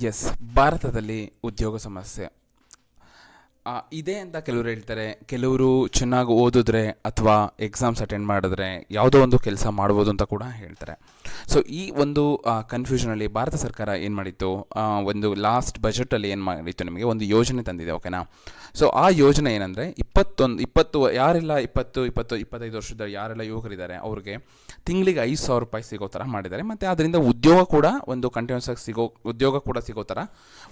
S ಭಾರತದಲ್ಲಿ ಉದ್ಯೋಗ ಸಮಸ್ಯೆ ಇದೆ ಅಂತ ಕೆಲವರು ಹೇಳ್ತಾರೆ, ಕೆಲವರು ಚೆನ್ನಾಗಿ ಓದಿದ್ರೆ ಅಥವಾ ಎಕ್ಸಾಮ್ಸ್ ಅಟೆಂಡ್ ಮಾಡಿದ್ರೆ ಯಾವುದೋ ಒಂದು ಕೆಲಸ ಮಾಡ್ಬೋದು ಅಂತ ಕೂಡ ಹೇಳ್ತಾರೆ. ಸೊ ಈ ಒಂದು ಕನ್ಫ್ಯೂಷನಲ್ಲಿ ಭಾರತ ಸರ್ಕಾರ ಏನು ಮಾಡಿತ್ತು? ಒಂದು ಲಾಸ್ಟ್ ಬಜೆಟಲ್ಲಿ ಏನು ಮಾಡಿತ್ತು ನಿಮಗೆ? ಒಂದು ಯೋಜನೆ ತಂದಿದೆ ಓಕೆನಾ ಸೊ ಆ ಯೋಜನೆ ಏನಂದರೆ ಇಪ್ಪತ್ತೊಂದು, ಇಪ್ಪತ್ತು, ಯಾರೆಲ್ಲ ಇಪ್ಪತ್ತು ಇಪ್ಪತ್ತು, ಇಪ್ಪತ್ತೈದು ವರ್ಷದ ಯಾರೆಲ್ಲ ಯುವಕರಿದ್ದಾರೆ ಅವ್ರಿಗೆ ತಿಂಗಳಿಗೆ ಐದು ಸಾವಿರ ರೂಪಾಯಿ ಸಿಗೋ ಥರ ಮಾಡಿದ್ದಾರೆ. ಮತ್ತು ಅದರಿಂದ ಉದ್ಯೋಗ ಕೂಡ ಒಂದು ಕಂಟಿನ್ಯೂಸ್ ಆಗಿ ಸಿಗೋ, ಉದ್ಯೋಗ ಕೂಡ ಸಿಗೋ ಥರ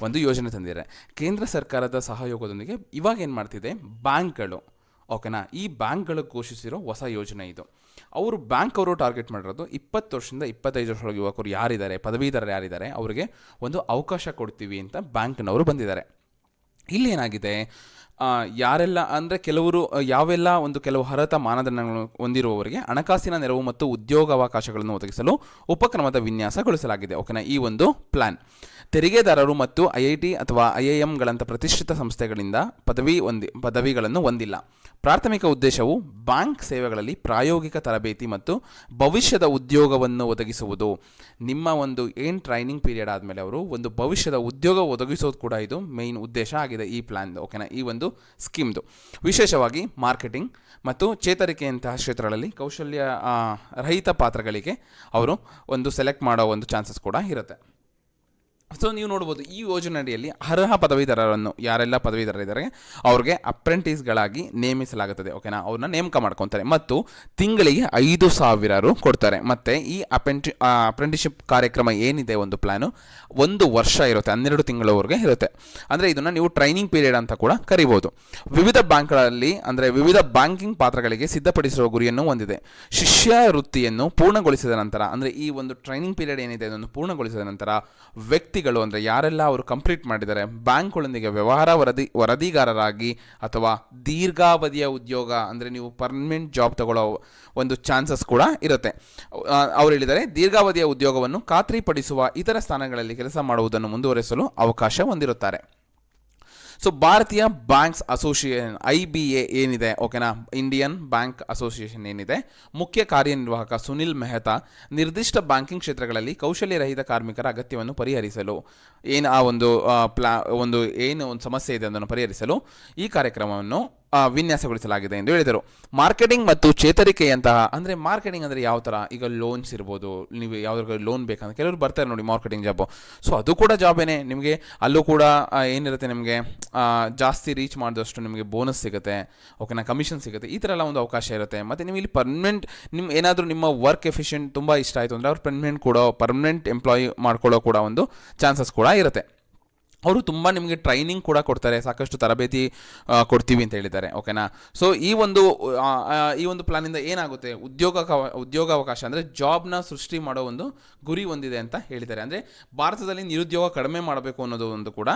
ಒಂದು ಯೋಜನೆ ತಂದಿದ್ದಾರೆ. ಕೇಂದ್ರ ಸರ್ಕಾರದ ಸಹಯೋಗದೊಂದಿಗೆ ಇವಾಗ ಏನು ಮಾಡ್ತಿದೆ? ಬ್ಯಾಂಕ್ಗಳು. ಓಕೆನಾ ಈ ಬ್ಯಾಂಕ್ಗಳು ಘೋಷಿಸಿರೋ ಹೊಸ ಯೋಜನೆ ಇದು. ಅವರು ಬ್ಯಾಂಕ್ ಅವರು ಟಾರ್ಗೆಟ್ ಮಾಡಿರೋದು ಇಪ್ಪತ್ತು ವರ್ಷದಿಂದ ಇಪ್ಪತ್ತೈದು ವರ್ಷದೊಳಗೆ ಯುವಕರು ಯಾರಿದ್ದಾರೆ, ಪದವೀಧರರು ಯಾರಿದ್ದಾರೆ, ಅವರಿಗೆ ಒಂದು ಅವಕಾಶ ಕೊಡ್ತೀವಿ ಅಂತ ಬ್ಯಾಂಕ್ನವರು ಬಂದಿದ್ದಾರೆ. ಇಲ್ಲಿ ಏನಾಗಿದೆ ಆ, ಯಾರೆಲ್ಲ ಅಂದರೆ ಕೆಲವರು ಯಾವೆಲ್ಲ ಒಂದು ಕೆಲವು ಅರ್ಹತ ಮಾನದಂಡಗಳನ್ನು ಹೊಂದಿರುವವರಿಗೆ ಹಣಕಾಸಿನ ನೆರವು ಮತ್ತು ಉದ್ಯೋಗಾವಕಾಶಗಳನ್ನು ಒದಗಿಸಲು ಉಪಕ್ರಮದ ವಿನ್ಯಾಸಗೊಳಿಸಲಾಗಿದೆ ಓಕೆನಾ? ಈ ಒಂದು ಪ್ಲ್ಯಾನ್ ತೆರಿಗೆದಾರರು ಮತ್ತು ಐ ಐ ಟಿ ಅಥವಾ ಐ ಐ ಎಂಗಳಂಥ ಪ್ರತಿಷ್ಠಿತ ಸಂಸ್ಥೆಗಳಿಂದ ಪದವಿ ಹೊಂದಿ ಪದವಿಗಳನ್ನು ಹೊಂದಿಲ್ಲ. ಪ್ರಾಥಮಿಕ ಉದ್ದೇಶವು ಬ್ಯಾಂಕ್ ಸೇವೆಗಳಲ್ಲಿ ಪ್ರಾಯೋಗಿಕ ತರಬೇತಿ ಮತ್ತು ಭವಿಷ್ಯದ ಉದ್ಯೋಗವನ್ನು ಒದಗಿಸುವುದು. ನಿಮ್ಮ ಒಂದು ಏನ್ ಟ್ರೈನಿಂಗ್ ಪೀರಿಯಡ್ ಆದಮೇಲೆ ಅವರು ಒಂದು ಭವಿಷ್ಯದ ಉದ್ಯೋಗ ಒದಗಿಸೋದು ಕೂಡ ಇದು ಮೇಯ್ನ್ ಉದ್ದೇಶ ಆಗಿದೆ ಈ ಪ್ಲ್ಯಾನ್ದು ಓಕೆನಾ ಈ ಒಂದು ಸ್ಕೀಮ್ದು ವಿಶೇಷವಾಗಿ ಮಾರ್ಕೆಟಿಂಗ್ ಮತ್ತು ಚೇತರಿಕೆಯಂತಹ ಕ್ಷೇತ್ರಗಳಲ್ಲಿ ಕೌಶಲ್ಯ ರಹಿತ ಪಾತ್ರಗಳಿಗೆ ಅವರು ಒಂದು ಸೆಲೆಕ್ಟ್ ಮಾಡೋ ಒಂದು ಚಾನ್ಸಸ್ ಕೂಡ ಇರುತ್ತೆ. ಸೊ ನೀವು ನೋಡ್ಬೋದು, ಈ ಯೋಜನೆ ಅಡಿಯಲ್ಲಿ ಅರ್ಹ ಪದವೀಧರರನ್ನು ಯಾರೆಲ್ಲ ಪದವೀಧರರಿದ್ದಾರೆ, ಅವ್ರಿಗೆ ಅಪ್ರೆಂಟಿಸ್ಗಳಾಗಿ ನೇಮಿಸಲಾಗುತ್ತದೆ ಓಕೆನಾ ಅವ್ರನ್ನ ನೇಮಕ ಮಾಡ್ಕೊತಾರೆ. ಮತ್ತು ತಿಂಗಳಿಗೆ ಐದು ಸಾವಿರ ರು ಕೊಡ್ತಾರೆ. ಮತ್ತು ಈ ಅಪೆಂಟಿ ಅಪ್ರೆಂಟಿಶಿಪ್ ಕಾರ್ಯಕ್ರಮ ಏನಿದೆ ಒಂದು ಪ್ಲ್ಯಾನು ಒಂದು ವರ್ಷ ಇರುತ್ತೆ, ಹನ್ನೆರಡು ತಿಂಗಳವರೆಗೆ ಇರುತ್ತೆ. ಅಂದರೆ ಇದನ್ನು ನೀವು ಟ್ರೈನಿಂಗ್ ಪೀರಿಯಡ್ ಅಂತ ಕೂಡ ಕರಿಬೋದು. ವಿವಿಧ ಬ್ಯಾಂಕ್ಗಳಲ್ಲಿ, ಅಂದರೆ ವಿವಿಧ ಬ್ಯಾಂಕಿಂಗ್ ಪಾತ್ರಗಳಿಗೆ ಸಿದ್ಧಪಡಿಸುವ ಗುರಿಯನ್ನು ಹೊಂದಿದೆ. ಶಿಷ್ಯ ವೃತ್ತಿಯನ್ನು ಪೂರ್ಣಗೊಳಿಸಿದ ನಂತರ, ಅಂದರೆ ಈ ಒಂದು ಟ್ರೈನಿಂಗ್ ಪೀರಿಯಡ್ ಏನಿದೆ ಅದನ್ನು ಪೂರ್ಣಗೊಳಿಸಿದ ನಂತರ ವ್ಯಕ್ತಿಗಳು ಅಂದರೆ ಯಾರೆಲ್ಲ ಅವರು ಕಂಪ್ಲೀಟ್ ಮಾಡಿದ್ದಾರೆ, ಬ್ಯಾಂಕ್ಗಳೊಂದಿಗೆ ವ್ಯವಹಾರ ವರದಿ, ವರದಿಗಾರರಾಗಿ ಅಥವಾ ದೀರ್ಘಾವಧಿಯ ಉದ್ಯೋಗ ಅಂದರೆ ನೀವು ಪರ್ಮನೆಂಟ್ ಜಾಬ್ ತಗೊಳ್ಳೋ ಒಂದು ಚಾನ್ಸಸ್ ಕೂಡ ಇರುತ್ತೆ. ಅವರು ಹೇಳಿದ್ದಾರೆ, ದೀರ್ಘಾವಧಿಯ ಉದ್ಯೋಗವನ್ನು ಖಾತ್ರಿಪಡಿಸುವ ಇತರ ಸ್ಥಾನಗಳಲ್ಲಿ ಕೆಲಸ ಮಾಡುವುದನ್ನು ಮುಂದುವರಿಸಲು ಅವಕಾಶ ಹೊಂದಿರುತ್ತಾರೆ. ಸೊ ಭಾರತೀಯ banks association I B A ಏನಿದೆ? ಓಕೆನಾ ಇಂಡಿಯನ್ ಬ್ಯಾಂಕ್ ಅಸೋಸಿಯೇಷನ್ ಏನಿದೆ? ಮುಖ್ಯ ಕಾರ್ಯನಿರ್ವಾಹಕ ಸುನಿಲ್ ಮೆಹ್ತಾ, ನಿರ್ದಿಷ್ಟ ಬ್ಯಾಂಕಿಂಗ್ ಕ್ಷೇತ್ರಗಳಲ್ಲಿ ಕೌಶಲ್ಯರಹಿತ ಕಾರ್ಮಿಕರ ಅಗತ್ಯವನ್ನು ಪರಿಹರಿಸಲು. ಏನು ಆ ಒಂದು ಪ್ಲಾ, ಒಂದು, ಏನು ಒಂದು ಸಮಸ್ಯೆ ಇದೆ ಅದನ್ನು ಪರಿಹರಿಸಲು ಈ ಕಾರ್ಯಕ್ರಮವನ್ನು ವಿನ್ಯಾಸಗೊಳಿಸಲಾಗಿದೆ ಎಂದು ಹೇಳಿದರು. ಮಾರ್ಕೆಟಿಂಗ್ ಮತ್ತು ಚೇತರಿಕೆಯಂತಹ, ಅಂದರೆ ಮಾರ್ಕೆಟಿಂಗ್ ಅಂದರೆ ಯಾವ ಥರ ಈಗ ಲೋನ್ಸ್ ಇರ್ಬೋದು, ನೀವು ಯಾವ್ದಾದ್ರು ಲೋನ್ ಬೇಕಂತ ಕೆಲವರು ಬರ್ತಾರೆ ನೋಡಿ ಮಾರ್ಕೆಟಿಂಗ್ ಜಾಬು. ಸೊ ಅದು ಕೂಡ ಜಾಬೇನೆ. ನಿಮಗೆ ಅಲ್ಲೂ ಕೂಡ ಏನಿರುತ್ತೆ ನಿಮಗೆ? ಜಾಸ್ತಿ ರೀಚ್ ಮಾಡಿದಷ್ಟು ನಿಮಗೆ ಬೋನಸ್ ಸಿಗುತ್ತೆ. ಓಕೆನಾ ಕಮಿಷನ್ ಸಿಗುತ್ತೆ. ಈ ಥರ ಎಲ್ಲ ಒಂದು ಅವಕಾಶ ಇರುತ್ತೆ. ಮತ್ತು ನೀವು ಇಲ್ಲಿ ಪರ್ಮನೆಂಟ್ ನಿಮ್ಮ ಏನಾದರೂ ನಿಮ್ಮ ವರ್ಕ್ ಎಫಿಷಿಯೆಂಟ್ ತುಂಬ ಇಷ್ಟ ಆಯಿತು ಅಂದರೆ ಅವ್ರು ಪರ್ಮನೆಂಟ್ ಕೂಡ ಪರ್ಮನೆಂಟ್ ಎಂಪ್ಲಾಯಿ ಮಾಡ್ಕೊಳ್ಳೋ ಕೂಡ ಒಂದು ಚಾನ್ಸಸ್ ಕೂಡ ಇರುತ್ತೆ. ಅವರು ತುಂಬ ನಿಮಗೆ ಟ್ರೈನಿಂಗ್ ಕೂಡ ಕೊಡ್ತಾರೆ, ಸಾಕಷ್ಟು ತರಬೇತಿ ಕೊಡ್ತೀವಿ ಅಂತ ಹೇಳಿದ್ದಾರೆ ಓಕೆನಾ ಸೊ ಈ ಒಂದು ಈ ಒಂದು ಪ್ಲಾನಿಂದ ಏನಾಗುತ್ತೆ? ಉದ್ಯೋಗ ಉದ್ಯೋಗಾವಕಾಶ ಅಂದರೆ ಜಾಬ್ನ ಸೃಷ್ಟಿ ಮಾಡೋ ಒಂದು ಗುರಿ ಹೊಂದಿದೆ ಅಂತ ಹೇಳಿದ್ದಾರೆ. ಅಂದರೆ ಭಾರತದಲ್ಲಿ ನಿರುದ್ಯೋಗ ಕಡಿಮೆ ಮಾಡಬೇಕು ಅನ್ನೋದು ಒಂದು ಕೂಡ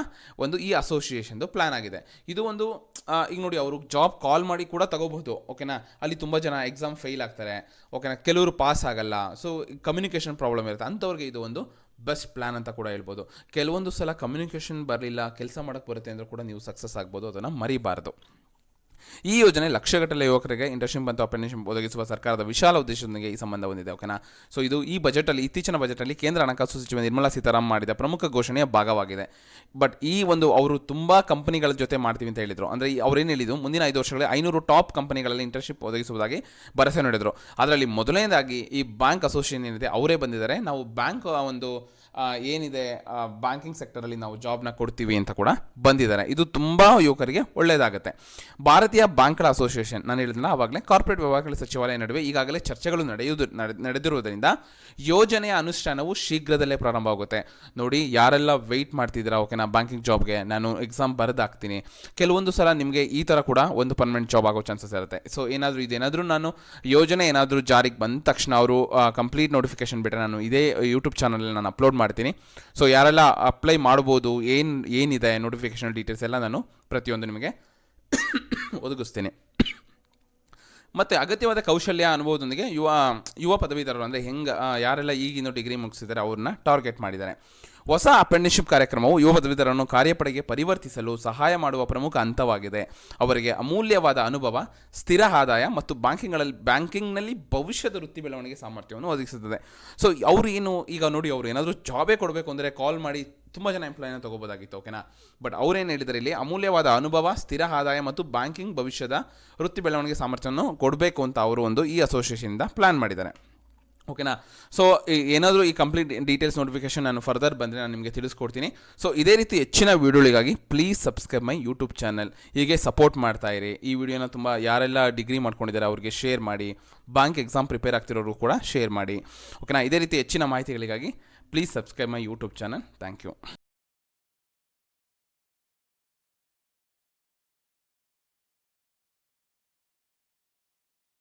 ಒಂದು ಈ ಅಸೋಸಿಯೇಷನ್ದು ಪ್ಲಾನ್ ಆಗಿದೆ. ಇದು ಒಂದು ಈಗ ನೋಡಿ ಅವರು ಜಾಬ್ ಕಾಲ್ ಮಾಡಿ ಕೂಡ ತಗೋಬಹುದು ಓಕೆನಾ ಅಲ್ಲಿ ತುಂಬ ಜನ ಎಕ್ಸಾಮ್ ಫೇಲ್ ಆಗ್ತಾರೆ ಓಕೆನಾ ಕೆಲವರು ಪಾಸ್ ಆಗಲ್ಲ ಸೊ ಕಮ್ಯುನಿಕೇಷನ್ ಪ್ರಾಬ್ಲಮ್ ಇರುತ್ತೆ. ಅಂಥವ್ರಿಗೆ ಇದು ಒಂದು ಬೆಸ್ಟ್ ಪ್ಲ್ಯಾನ್ ಅಂತ ಕೂಡ ಹೇಳ್ಬೋದು. ಕೆಲವೊಂದು ಸಲ ಕಮ್ಯುನಿಕೇಷನ್ ಬರಲಿಲ್ಲ, ಕೆಲಸ ಮಾಡೋಕ್ಕೆ ಬರುತ್ತೆ ಅಂದರೂ ಕೂಡ ನೀವು ಸಕ್ಸಸ್ ಆಗ್ಬೋದು, ಅದನ್ನು ಮರಿಬಾರ್ದು. ಈ ಯೋಜನೆ ಲಕ್ಷಗಟ್ಟಲೆ ಯುವಕರಿಗೆ ಇಂಟರ್ನ್ಶಿಪ್ ಮತ್ತು ಅಪ್ರೆಂಟಿಶಿಪ್ ಒದಗಿಸುವ ಸರ್ಕಾರದ ವಿಶಾಲ ಉದ್ದೇಶದೊಂದಿಗೆ ಈ ಸಂಬಂಧ ಹೊಂದಿದೆ ಓಕೆನಾ ಸೊ ಇದು ಈ ಬಜೆಟಲ್ಲಿ ಇತ್ತೀಚಿನ ಬಜೆಟಲ್ಲಿ ಕೇಂದ್ರ ಹಣಕಾಸು ಸಚಿವೆ ನಿರ್ಮಲಾ ಸೀತಾರಾಮನ್ ಮಾಡಿದ ಪ್ರಮುಖ ಘೋಷಣೆಯ ಭಾಗವಾಗಿದೆ. ಬಟ್ ಈ ಒಂದು ಅವರು ತುಂಬ ಕಂಪನಿಗಳ ಜೊತೆ ಮಾಡ್ತೀವಿ ಅಂತ ಹೇಳಿದರು. ಅಂದರೆ ಅವ್ರೇನು ಹೇಳಿದ್ರು? ಮುಂದಿನ ಐದು ವರ್ಷಗಳಲ್ಲಿ ಐನೂರು ಟಾಪ್ ಕಂಪನಿಗಳಲ್ಲಿ ಇಂಟರ್ನ್ಶಿಪ್ ಒದಗಿಸುವುದಾಗಿ ಭರವಸೆ ನೀಡಿದರು. ಅದರಲ್ಲಿ ಮೊದಲನೇದಾಗಿ ಈ ಬ್ಯಾಂಕ್ ಅಸೋಸಿಯೇಷನ್ ಏನಿದೆ, ಅವರೇ ಬಂದಿದ್ದಾರೆ. ನಾವು ಬ್ಯಾಂಕ್ ಒಂದು ಏನಿದೆ? ಬ್ಯಾಂಕಿಂಗ್ ಸೆಕ್ಟರಲ್ಲಿ ನಾವು ಜಾಬ್ನ ಕೊಡ್ತೀವಿ ಅಂತ ಕೂಡ ಬಂದಿದ್ದಾರೆ. ಇದು ತುಂಬ ಯುವಕರಿಗೆ ಒಳ್ಳೆಯದಾಗುತ್ತೆ ಭಾರತೀಯ ಬ್ಯಾಂಕ್ಗಳ ಅಸೋಸಿಯೇಷನ್ ನಾನು ಹೇಳಿದ್ನಲ್ಲ ಆವಾಗಲೇ ಕಾರ್ಪೊರೇಟ್ ವ್ಯವಹಾರಗಳ ಸಚಿವಾಲಯ ನಡುವೆ ಈಗಾಗಲೇ ಚರ್ಚೆಗಳು ನಡೆಯುವುದು ನಡೆ- ನಡೆದಿರುವುದರಿಂದ ಯೋಜನೆಯ ಅನುಷ್ಠಾನವು ಶೀಘ್ರದಲ್ಲೇ ಪ್ರಾರಂಭ ಆಗುತ್ತೆ. ನೋಡಿ, ಯಾರೆಲ್ಲ ವೆಯ್ಟ್ ಮಾಡ್ತಿದ್ದೀರಾ? ಓಕೆನಾ ಬ್ಯಾಂಕಿಂಗ್ ಜಾಬ್ಗೆ ನಾನು ಎಕ್ಸಾಮ್ ಬರೆದಾಕ್ತೀನಿ. ಕೆಲವೊಂದು ಸಲ ನಿಮಗೆ ಈ ಥರ ಕೂಡ ಒಂದು ಪರ್ಮನೆಂಟ್ ಜಾಬ್ ಆಗೋ ಚಾನ್ಸಸ್ ಇರುತ್ತೆ. ಸೊ ಏನಾದರೂ ಇದೇನಾದರೂ ನಾನು ಯೋಜನೆ ಏನಾದರೂ ಜಾರಿಗೆ ಬಂದ ತಕ್ಷಣ ಅವರು ಕಂಪ್ಲೀಟ್ ನೋಟಿಫಿಕೇಶನ್ ಬಿಟ್ಟರೆ ನಾನು ಇದೇ ಯೂಟ್ಯೂಬ್ ಚಾನಲಲ್ಲಿ ನಾನು ಅಪ್ಲೋಡ್ ಮಾಡ್ತೀನಿ. ಸೊ ಯಾರೆಲ್ಲ ಅಪ್ಲೈ ಮಾಡ್ಬೋದು, ಏನು, ಏನಿದೆ ನೋಟಿಫಿಕೇಶನ್ ಡೀಟೇಲ್ಸ್ ಎಲ್ಲ ನಾನು ಪ್ರತಿಯೊಂದು ನಿಮಗೆ ಒದಗಿಸ್ತೀನಿ. ಮತ್ತು ಅಗತ್ಯವಾದ ಕೌಶಲ್ಯ ಅನುಭವದೊಂದಿಗೆ ಯುವ ಯುವ ಪದವೀಧರರು ಅಂದರೆ ಹೆಂಗೆ ಯಾರೆಲ್ಲ ಈಗಿನ ಡಿಗ್ರಿ ಮುಗಿಸಿದ್ದಾರೆ ಅವ್ರನ್ನ ಟಾರ್ಗೆಟ್ ಮಾಡಿದ್ದಾರೆ. ಹೊಸ ಅಪ್ರೆಂಟಿಸ್ಶಿಪ್ ಕಾರ್ಯಕ್ರಮವು ಯುವ ಪದವೀಧರನ್ನು ಕಾರ್ಯಪಡೆಗೆ ಪರಿವರ್ತಿಸಲು ಸಹಾಯ ಮಾಡುವ ಪ್ರಮುಖ ಹಂತವಾಗಿದೆ. ಅವರಿಗೆ ಅಮೂಲ್ಯವಾದ ಅನುಭವ, ಸ್ಥಿರ ಆದಾಯ ಮತ್ತು ಬ್ಯಾಂಕಿಂಗ್ಗಳಲ್ಲಿ, ಬ್ಯಾಂಕಿಂಗ್ನಲ್ಲಿ ಭವಿಷ್ಯದ ವೃತ್ತಿ ಬೆಳವಣಿಗೆ ಸಾಮರ್ಥ್ಯವನ್ನು ಒದಗಿಸುತ್ತದೆ. ಸೊ ಅವರು ಏನು, ಈಗ ನೋಡಿ ಅವರು ಏನಾದರೂ ಜಾಬೇ ಕೊಡಬೇಕು ಅಂದರೆ ಕಾಲ್ ಮಾಡಿ ತುಂಬ ಜನ ಎಂಪ್ಲಾಯ್ನ ತಗೋಬೋದಾಗಿತ್ತು ಓಕೆನಾ ಬಟ್ ಅವರೇನು ಹೇಳಿದರೆ ಇಲ್ಲಿ, ಅಮೂಲ್ಯವಾದ ಅನುಭವ, ಸ್ಥಿರ ಆದಾಯ ಮತ್ತು ಬ್ಯಾಂಕಿಂಗ್ ಭವಿಷ್ಯದ ವೃತ್ತಿ ಬೆಳವಣಿಗೆ ಸಾಮರ್ಥ್ಯವನ್ನು ಕೊಡಬೇಕು ಅಂತ ಅವರು ಒಂದು ಈ ಅಸೋಸಿಯೇಷನಿಂದ ಪ್ಲ್ಯಾನ್ ಮಾಡಿದ್ದಾರೆ. ಓಕೆನಾ ಸೊ ಏನಾದರೂ ಈ ಕಂಪ್ಲೀಟ್ ಡೀಟೇಲ್ಸ್ ನೋಟಿಫಿಕೇಶನ್ ನಾನು ಫರ್ದರ್ ಬಂದರೆ ನಾನು ನಿಮಗೆ ತಿಳಿಸ್ಕೊಡ್ತೀನಿ. ಸೊ ಇದೇ ರೀತಿ ಹೆಚ್ಚಿನ ವೀಡಿಯೋಗಳಿಗಾಗಿ please subscribe my YouTube channel ಹೀಗೆ ಸಪೋರ್ಟ್ ಮಾಡ್ತಾ ಇರಿ. ಈ ವಿಡಿಯೋನ ತುಂಬ ಯಾರೆಲ್ಲ ಡಿಗ್ರಿ ಮಾಡ್ಕೊಂಡಿದ್ದಾರೆ ಅವ್ರಿಗೆ ಶೇರ್ ಮಾಡಿ ಬ್ಯಾಂಕ್ ಎಕ್ಸಾಮ್ ಪ್ರಿಪೇರ್ ಆಗ್ತಿರೋರು ಕೂಡ ಶೇರ್ ಮಾಡಿ. ಓಕೆನಾ ಇದೇ ರೀತಿ ಹೆಚ್ಚಿನ ಮಾಹಿತಿಗಳಿಗಾಗಿ please subscribe my YouTube channel thank you